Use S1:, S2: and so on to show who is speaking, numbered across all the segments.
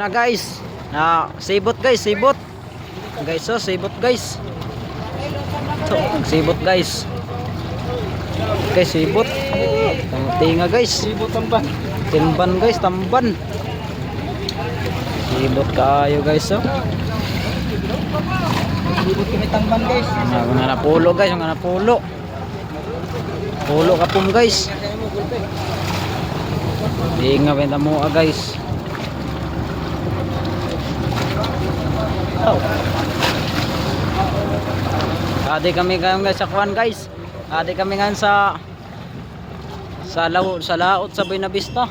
S1: na guys. Na sibot guys, sibot. Guys, so sibot guys. So, sibot guys. Guys, sibot. Tinga guys.
S2: Sibot tamban.
S1: Timban guys, tamban. Sibot kaayo guys, oh.
S2: Sibot kami tamban guys.
S1: Mga mga napulo guys, mga napulo. Pulo ka pum guys. Tinga benta mo guys. Ade kami ngayon guys sa kwan guys. Ade kami ngayon sa sa laot sa laot sa Buena Vista.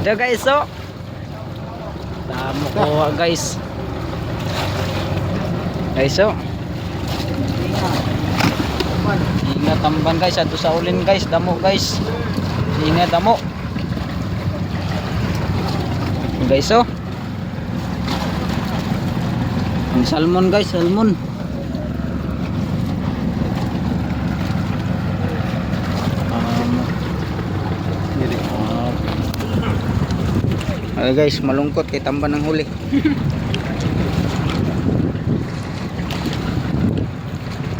S1: Ito guys so. Damo ko guys. Guys so. Ingat tamban guys ato sa ulin guys, damo guys. Ingat damo. Guys oh. Ang salmon guys, salmon. Um,
S2: Ay guys, malungkot kay tamban ng huli.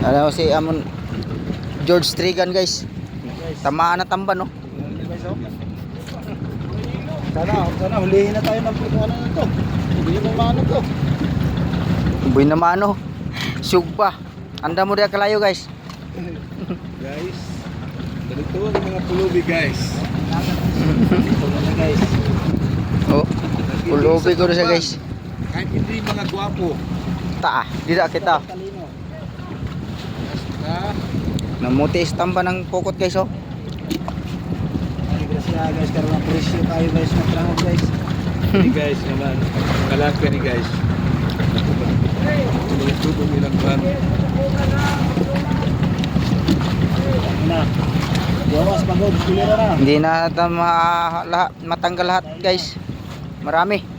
S2: Ano si Amon George Strigan guys. Tamaan na tamban no.
S3: Sana, sana hulihin na tayo ng ano na to. Hindi mo maano to.
S2: Buhay na mano. Sugpa. Anda mo dia kalayo guys.
S3: Guys, ganito ang mga pulubi guys. Ito na guys.
S2: Oh. Ulobi ko na siya guys.
S3: Kahit hindi mga gwapo.
S2: Ta, dira kita. Namuti is tamba ng pokot guys oh.
S3: grasya guys, karoon ang presyo tayo guys, matraho guys. Hindi guys naman, kalaka ni guys. Pagod, kulira na.
S2: Hindi na ma lahat, matanggal lahat guys. Marami.